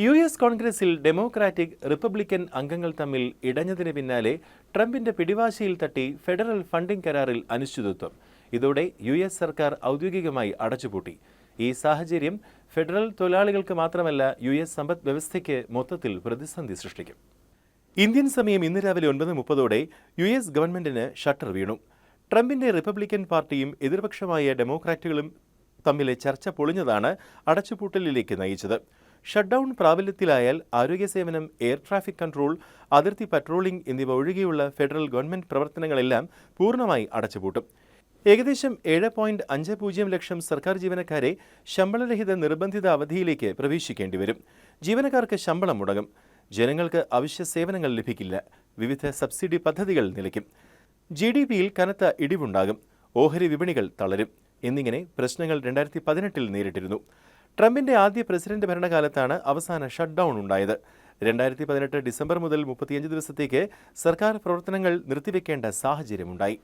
U S കോൺഗ്രസിൽ Democratic Republican അംഗങ്ങൾ തമ്മിൽ ഇടഞ്ഞതിന് പിന്നാലെ ട്രംപിന്റെ പിടിവാശിയിൽ തട്ടി ഫെഡറൽ ഫണ്ടിംഗ് കരാറിൽ അനിശ്ചിതത്വം. ഇതോടെ യു എസ് സർക്കാർ ഔദ്യോഗികമായി അടച്ചുപൂട്ടി. ഈ സാഹചര്യം ഫെഡറൽ തൊഴിലാളികൾക്ക് മാത്രമല്ല യു എസ് സമ്പദ് വ്യവസ്ഥയ്ക്ക് മൊത്തത്തിൽ പ്രതിസന്ധി സൃഷ്ടിക്കും. ഇന്ത്യൻ സമയം ഇന്ന് രാവിലെ ഒൻപത് മുപ്പതോടെ യു എസ് ഗവൺമെന്റിന് ഷട്ടർ വീണു. ട്രംപിന്റെ റിപ്പബ്ലിക്കൻ പാർട്ടിയും എതിർപക്ഷമായ ഡെമോക്രാറ്റുകളും തമ്മിലെ ചർച്ച പൊളിഞ്ഞതാണ് അടച്ചുപൂട്ടലിലേക്ക് നയിച്ചത്. ഷട്ട്ഡൌൺ പ്രാബല്യത്തിലായാൽ ആരോഗ്യ സേവനം എയർ ട്രാഫിക് കൺട്രോൾ അതിർത്തി പട്രോളിംഗ് എന്നിവ ഒഴികെയുള്ള ഫെഡറൽ ഗവൺമെന്റ് പ്രവർത്തനങ്ങളെല്ലാം പൂർണമായി അടച്ചുപൂട്ടും. ഏകദേശം ഏഴ് പോയിന്റ് അഞ്ച് പൂജ്യം ലക്ഷം സർക്കാർ ജീവനക്കാരെ ശമ്പളരഹിത നിർബന്ധിത അവധിയിലേക്ക് പ്രവേശിക്കേണ്ടി വരും. ജീവനക്കാർക്ക് ശമ്പളം മുടങ്ങും. ജനങ്ങൾക്ക് അവശ്യ സേവനങ്ങൾ ലഭിക്കില്ല. വിവിധ സബ്സിഡി പദ്ധതികൾ നിലയ്ക്കും. ജി ഡി പിയിൽ കനത്ത ഇടിവുണ്ടാകും. ഓഹരി വിപണികൾ തളരും. എന്നിങ്ങനെ പ്രശ്നങ്ങൾ രണ്ടായിരത്തി പതിനെട്ടിൽ നേരിട്ടിരുന്നു. ട്രംപിന്റെ ആദ്യ പ്രസിഡന്റ് ഭരണകാലത്താണ് അവസാന ഷട്ട് ഡൗൺ ഉണ്ടായത്. രണ്ടായിരത്തി പതിനെട്ട് ഡിസംബർ മുതൽ മുപ്പത്തിയഞ്ച് ദിവസത്തേക്ക് സർക്കാർ പ്രവർത്തനങ്ങൾ നിർത്തിവെക്കേണ്ട സാഹചര്യമുണ്ടായി.